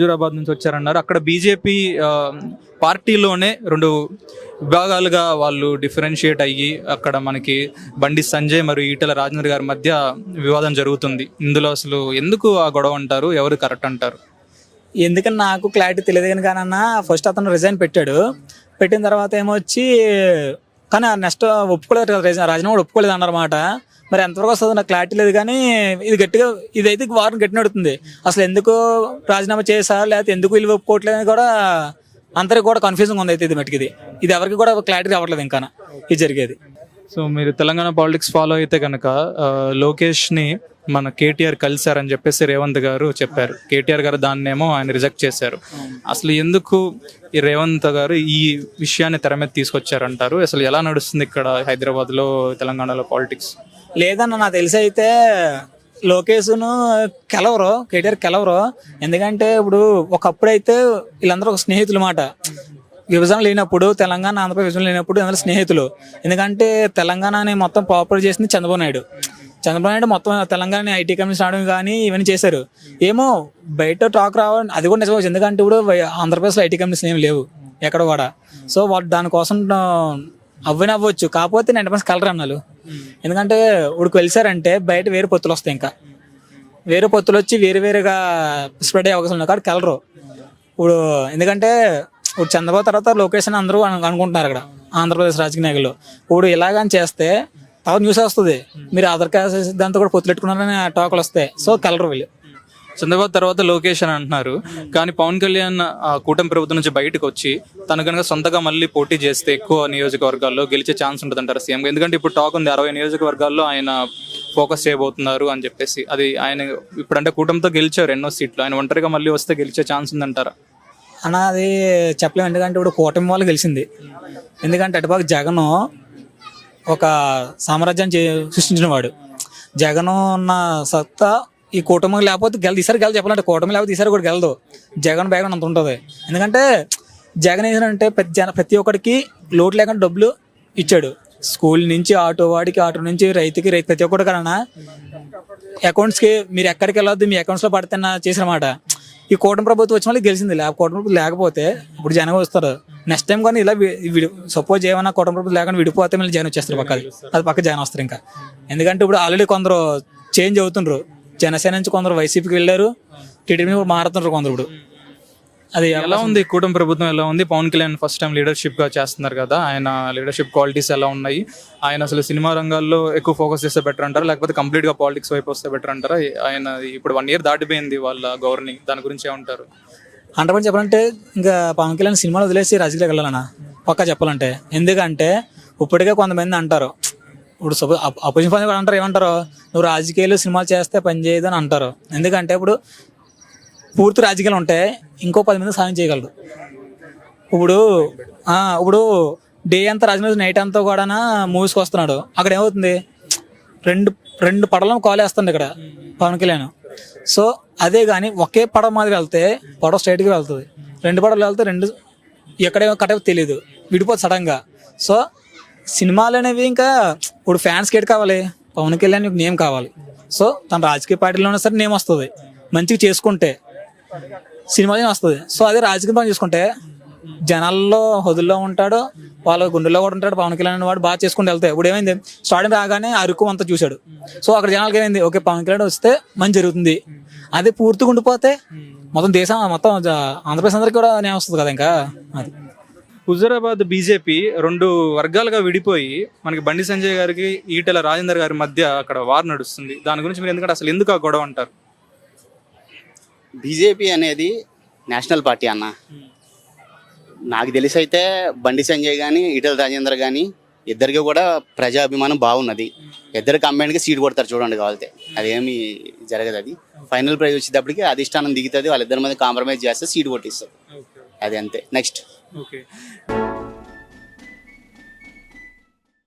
హైదరాబాద్ నుంచి వచ్చారన్నారు. అక్కడ బీజేపీ పార్టీలోనే రెండు విభాగాలుగా వాళ్ళు డిఫరెన్షియేట్ అయ్యి అక్కడ మనకి బండి సంజయ్ మరియు ఈటల రాజేంద్ర గారి మధ్య వివాదం జరుగుతుంది. ఇందులో అసలు ఎందుకు ఆ గొడవ అంటారు? ఎవరు కరెక్ట్ అంటారు? ఎందుకని నాకు క్లారిటీ తెలియదు కానీ కానన్నా ఫస్ట్ అతను రిజైన్ పెట్టాడు. పెట్టిన తర్వాత ఏమొచ్చి కానీ నెక్స్ట్ ఒప్పుకోలేదు రాజీనామా కూడా ఒప్పుకోలేదు అన్నమాట మరి ఎంతవరకు వస్తుందో నాకు క్లారిటీ లేదు కానీ ఇది గట్టిగా ఇదైతే వారం గట్టి నడుతుంది. అసలు ఎందుకు రాజీనామా చేశారు లేకపోతే ఎందుకు వీళ్ళు ఒప్పుకోవట్లేదు అని కూడా అందరికి కూడా కన్ఫ్యూజింగ్ ఉంది అయితే ఇది మటుకు ఇది. ఇది ఎవరికి కూడా క్లారిటీ రావట్లేదు ఇంకా ఇది జరిగేది. సో మీరు తెలంగాణ పాలిటిక్స్ ఫాలో అయితే కనుక లోకేష్ని మన కేటీఆర్ కలిశారని చెప్పేసి రేవంత్ గారు చెప్పారు. కేటీఆర్ గారు దాన్నేమో ఆయన రిజెక్ట్ చేశారు. అసలు ఎందుకు ఈ రేవంత్ గారు ఈ విషయాన్ని తెర మీద తీసుకొచ్చారంటారు? అసలు ఎలా నడుస్తుంది ఇక్కడ హైదరాబాద్లో తెలంగాణలో పాలిటిక్స్ లేదన్న నాకు తెలిసి అయితే లోకేష్ను కెలవరు కేటీఆర్ కెలవరు. ఎందుకంటే ఇప్పుడు ఒకప్పుడు అయితే వీళ్ళందరూ ఒక స్నేహితులు మాట. విభజన లేనప్పుడు తెలంగాణ ఆంధ్రప్రదేశ్ విభజన లేనప్పుడు అందరూ స్నేహితులు. ఎందుకంటే తెలంగాణని మొత్తం పాపులర్ చేసింది చంద్రబాబు నాయుడు. చంద్రబాబు నాయుడు మొత్తం తెలంగాణ ఐటీ కంపెనీస్ రావడం కానీ ఇవన్నీ చేశారు. ఏమో బయట టాక్ రావడం అది కూడా నిజం ఎందుకంటే ఇప్పుడు ఆంధ్రప్రదేశ్లో ఐటీ కంపెనీస్ ఏమి లేవు ఎక్కడ కూడా. సో వాళ్ళు దానికోసం అవ్వని అవ్వచ్చు కాకపోతే నైంటీ పర్సెంట్ కలర్ అన్నాలు ఎందుకంటే ఉడికి కలిసారంటే బయట వేరే పొత్తులు వస్తాయి ఇంకా. వేరే పొత్తులు వచ్చి వేరే వేరేగా స్ప్రెడ్ అయ్యే అవకాశం ఉన్నాయి కాబట్టి కలరు. ఇప్పుడు ఎందుకంటే ఇప్పుడు చంద్రబాబు తర్వాత లొకేషన్ అందరూ అనుకుంటున్నారు అక్కడ. ఆంధ్రప్రదేశ్ రాజకీయ నాయకులు. ఇప్పుడు ఇలాగని చేస్తే తర్వాత న్యూస్ వస్తుంది. మీరు ఆధార్ కార్డ్ దాంతో కూడా పొత్తులు పెట్టుకున్నారని టాకులు వస్తాయి. సో కలర్ వీళ్ళు. చంద్రబాబు తర్వాత లోకేష్ అని అంటున్నారు. కానీ పవన్ కళ్యాణ్ ఆ కూటమి ప్రభుత్వం నుంచి బయటకు వచ్చి తను కనుక సొంతగా మళ్ళీ పోటీ చేస్తే ఎక్కువ నియోజకవర్గాల్లో గెలిచే ఛాన్స్ ఉంటుంది అంటారు సీఎం. ఎందుకంటే ఇప్పుడు టాక్ ఉంది అరవై నియోజకవర్గాల్లో ఆయన ఫోకస్ చేయబోతున్నారు అని చెప్పేసి. అది ఆయన ఇప్పుడంటే కూటమితో గెలిచారు ఎన్నో సీట్లు. ఆయన ఒంటరిగా మళ్ళీ వస్తే గెలిచే ఛాన్స్ ఉందంటారా? అన్న అది చెప్పలేము ఎందుకంటే ఇప్పుడు కూటమి వాళ్ళు గెలిచింది. ఎందుకంటే అటుపాకు జగన్ ఒక సామ్రాజ్యాన్ని సృష్టించిన వాడు. జగన్ ఉన్న సత్తా ఈ కూటమి లేకపోతే గెలదు ఈసారి గెల చెప్పాలంటే కూటమి లేకపోతే ఈసారి కూడా గెలదు. జగన్ బ్యాగ్ అంత ఉంటుంది. ఎందుకంటే జగన్ ఏంటంటే ప్రతి జన ప్రతి ఒక్కడికి లోటు లేకుండా డబ్బులు ఇచ్చాడు. స్కూల్ నుంచి ఆటో వాడికి ఆటో నుంచి రైతుకి రైతు ప్రతి ఒక్కటి కన్నా అకౌంట్స్కి మీరు ఎక్కడికి వెళ్ళొద్దు మీ అకౌంట్స్లో పడితేన చేసినమాట ఈ కూటమి ప్రభుత్వం వచ్చిన వాళ్ళకి గెలిచింది. లేక కూటమి ప్రభుత్వం లేకపోతే ఇప్పుడు జనం వస్తారు. నెక్స్ట్ టైం కానీ ఇలా సపోజ్ ఏమైనా కూటమి ప్రభుత్వం లేకుండా విడిపోతే మళ్ళీ జనం వచ్చేస్తారు పక్క అది పక్క జనం వస్తారు ఇంకా. ఎందుకంటే ఇప్పుడు ఆల్రెడీ కొందరు చేంజ్ అవుతుండ్రు. జనసేన నుంచి కొందరు వైసీపీకి వెళ్ళారు. టీడీపీ మారుతుండ్రు కొందరు ఇప్పుడు. అది ఎలా ఉంది? కూటమి ప్రభుత్వం ఎలా ఉంది? పవన్ కళ్యాణ్ ఫస్ట్ టైం లీడర్షిప్గా చేస్తున్నారు కదా. ఆయన లీడర్షిప్ క్వాలిటీస్ ఎలా ఉన్నాయి? ఆయన అసలు సినిమా రంగాల్లో ఎక్కువ ఫోకస్ చేస్తే బెటర్ అంటారా? లేకపోతే కంప్లీట్గా పాలిటిక్స్ వైపు వస్తే బెటర్ అంటారా? ఆయన ఇప్పుడు వన్ ఇయర్ దాటిపోయింది వాళ్ళ గవర్ని దాని గురించి ఏమంటారు? అంటే పని చెప్పాలంటే ఇంకా పవన్ కళ్యాణ్ సినిమాలు వదిలేసి రాజకీయాలకు వెళ్ళాలన్నా. పక్కా చెప్పాలంటే. ఎందుకంటే ఇప్పటికే కొంతమంది అంటారు ఇప్పుడు సపోజ్ అపోజిషన్ పని కూడా అంటారు ఏమంటారు? నువ్వు రాజకీయాలు సినిమాలు చేస్తే పని చేయదు అని అంటారు. ఎందుకంటే ఇప్పుడు పూర్తి రాజకీయాలు ఉంటే ఇంకో పది మంది సాయం చేయగలరు. ఇప్పుడు ఇప్పుడు డే అంతా రాజమండ్రి నైట్ అంతా కూడా మూవీస్కి వస్తున్నాడు. అక్కడ ఏమవుతుంది? రెండు రెండు పడవలను కాల్ వేస్తుంది ఇక్కడ పవన్ కళ్యాణ్. సో అదే కానీ ఒకే పడవ మాదిరి వెళ్తే పడవ స్ట్రైట్గా వెళ్తుంది. రెండు పడవలు వెళ్తే రెండు ఎక్కడేమో కట్ట తెలియదు. విడిపోతుంది సడన్గా సో సినిమాలు అనేవి ఇంకా ఇప్పుడు ఫ్యాన్స్కి ఏడు కావాలి? పవన్ కళ్యాణ్ నేమ్ కావాలి. సో తన రాజకీయ పార్టీలో సరే నేమ్ వస్తుంది. మంచిగా చేసుకుంటే సినిమా వస్తుంది. సో అదే రాజకీయ పని చేసుకుంటే జనాల్లో హదుల్లో ఉంటాడు వాళ్ళ గుండెల్లో కూడా ఉంటాడు పవన్ కళ్యాణ్ వాడు బాగా చేసుకుంటూ వెళ్తాయి ఇప్పుడు ఏమైంది? స్టార్టింగ్ రాగానే అరుకు అంతా చూశాడు. సో అక్కడ జనాలకి ఏమైంది? ఓకే పవన్ కళ్యాణ్ వస్తే మంచి జరుగుతుంది. అదే పూర్తిగా ఉండిపోతే మొత్తం దేశం మొత్తం ఆంధ్రప్రదేశ్ అందరికీ కూడా నేను వస్తుంది కదా ఇంకా? అది. హుజరాబాద్ బీజేపీ రెండు వర్గాలుగా విడిపోయి మనకి బండి సంజయ్ గారికి ఈటెల రాజేందర్ గారి మధ్య అక్కడ వార్ నడుస్తుంది. దాని గురించి మీరు ఎందుకంటే అసలు ఎందుకు ఆ గొడవ అంటారు? బీజేపీ అనేది నేషనల్ పార్టీ అన్న. నాకు తెలిసి అయితే బండి సంజయ్ కానీ ఈటల రాజేందర్ కానీ ఇద్దరికి కూడా ప్రజాభిమానం బాగున్నది. ఇద్దరు కంబైన్డ్గా సీట్ కొడతారు చూడండి కావాలితే. అదేమి జరగదు అది ఫైనల్ ప్రైజ్ వచ్చేటప్పటికి అధిష్టానం దిగుతుంది వాళ్ళిద్దరి మీద కాంప్రమైజ్ చేస్తే సీట్ కొట్టిస్తారు అది అంతే. Next okay